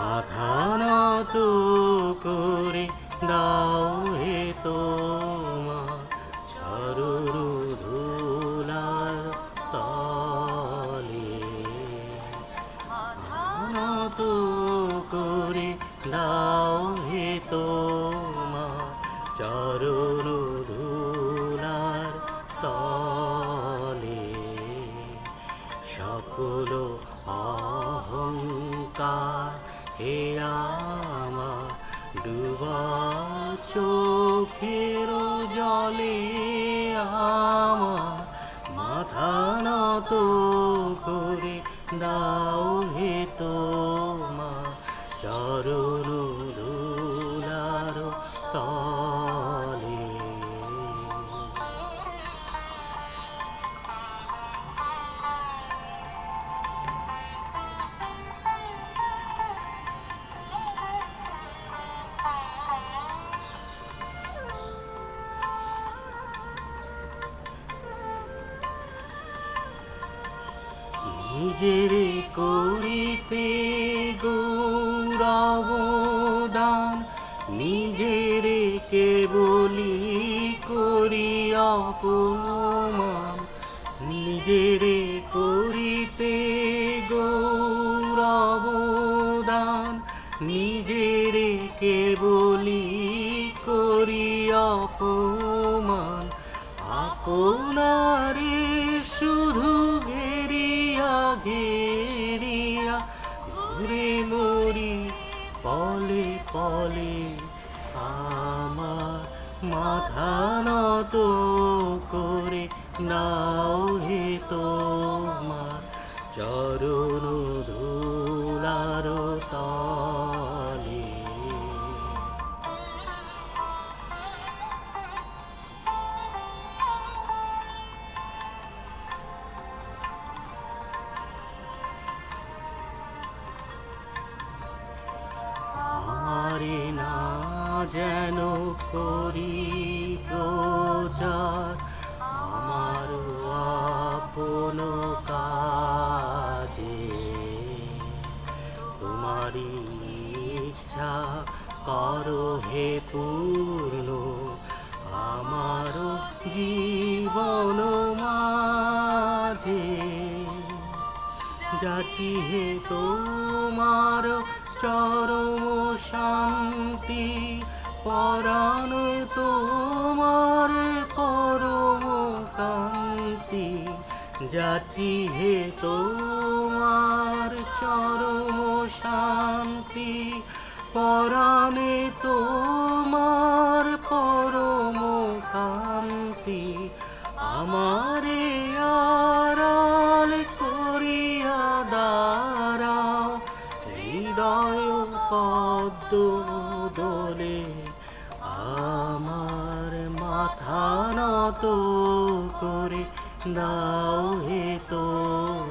মাথা নত করে দাও হে তোমার। চরুরু ধুলার তলে। নত করে দাও হে তোমার। চরণ ধুলার তলে। সকল অহংকার হে আমা ডুবা চোখের জলে আমা মাথা নত করে দাও হে তোমা চরণ নিজের করিতে গৌরবদান নিজের কেবলি করি অপমান, নিজের করিতে গৌরবদান নিজের কেবলি করি অপমান। আপনারে ঘেরিয়া ঘুরে মরি পলে পলে। আমার মাথা নত করে নাও হে তোমার চরণ ধুলার তলে করি প্রচার। আমার আপন কাজে তোমারি ইচ্ছা করো হে পূর্ণ। আমার জীবন মাঝে যাচি হে তোমার চরম শান্তি। পরাণ তোমার পরম কান্তি যাচি হে তোমার চরম শান্তি। পরাণে তোমার পরম কান্তি আমারে আড়াল করিয়া দাঁড়াও, হৃদয় পদ্ম দোলে। আমার মাথা নত করে দাও হে তোমার